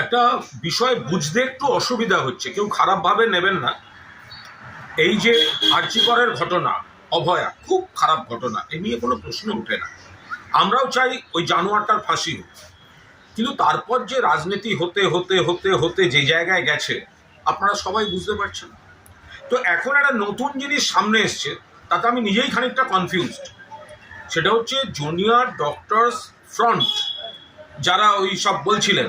একটা বিষয় বুঝতে একটু অসুবিধা হচ্ছে। কেউ খারাপভাবে নেবেন না। এই যে আর্চিকরের ঘটনা, অভয়া, খুব খারাপ ঘটনা, এ নিয়ে কোনো প্রশ্ন ওঠে না। আমরাও চাই ওই জানোয়ারটার ফাঁসি হোক। কিন্তু তারপর যে রাজনীতি হতে হতে হতে হতে যে জায়গায় গেছে, আপনারা সবাই বুঝতে পারছেন তো এখন একটা নতুন জিনিস সামনে এসছে, তাতে আমি নিজেই খানিকটা কনফিউজড সেটা হচ্ছে জুনিয়র ডক্টরস ফ্রন্ট যারা ওই সব বলছিলেন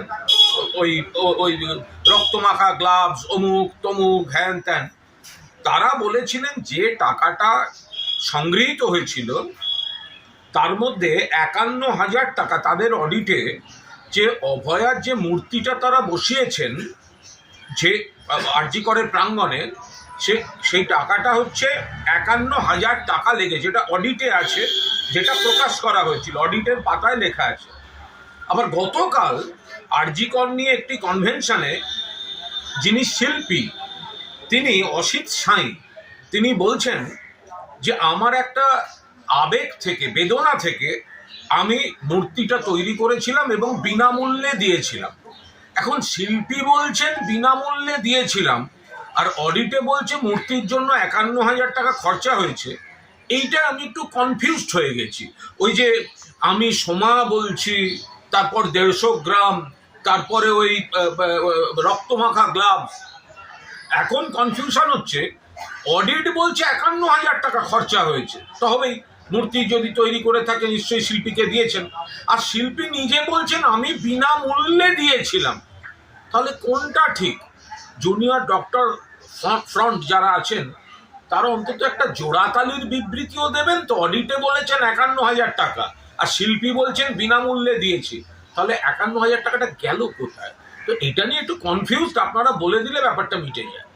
ওই ওই রক্তমাখা গ্লাভস অমুক, তমুক, হ্যান ত্যান। তারা বলেছিলেন যে টাকাটা সংগৃহীত হয়েছিল, তার মধ্যে একান্ন হাজার টাকা তাদের অডিটে যে অভয়ার যে মূর্তিটা তারা বসিয়েছেন, যে আরজিকরের প্রাঙ্গণে, সে, সেই টাকাটা হচ্ছে একান্ন হাজার টাকা লেগে, যেটা অডিটে আছে, যেটা প্রকাশ করা হয়েছিল। অডিটের পাতায় লেখা আছে। আবার গতকাল আরজিকর নিয়ে একটি কনভেনশনে যিনি শিল্পী, তিনি অসিত সাঁই, তিনি বলছেন যে আমার একটা আবেগ থেকে, বেদনা থেকে আমি মূর্তিটা তৈরি করেছিলাম এবং বিনামূল্যে দিয়েছিলাম। এখন শিল্পী বলছেন বিনামূল্যে দিয়েছিলাম আর অডিটে বলছে মূর্তির জন্য একান্ন হাজার টাকা খরচা হয়েছে। এইটা আমি একটু কনফিউজড হয়ে গেছি। ওই যে আমি সোমা বলছি তারপর দেড়শো গ্রাম, তারপরে ওই রক্তমাখা গ্লাভস এখন কনফিউশন হচ্ছে অডিট বলছে একান্ন হাজার টাকা খরচা হয়েছে। তো হবেই, মূর্তি যদি তৈরি করে থাকে, নিশ্চয়ই শিল্পীকে দিয়েছেন। আর শিল্পী নিজে বলছেন, আমি বিনামূল্যে দিয়েছিলাম। তাহলে কোনটা ঠিক? জুনিয়র ডক্টর ফ্রন্ট যারা আছেন, তারা অন্তত একটা জোড়াতালির বিবৃতিও দেবেন তো? অডিটে বলেছেন একান্ন হাজার টাকা। আর শিল্পী বলছেন বিনামূল্যে দিয়েছি। তাহলে একান্ন হাজার টাকাটা গেল কোথায়? তো এটা নিয়ে একটু কনফিউজড আপনারা বলে দিলে ব্যাপারটা মিটে যায়।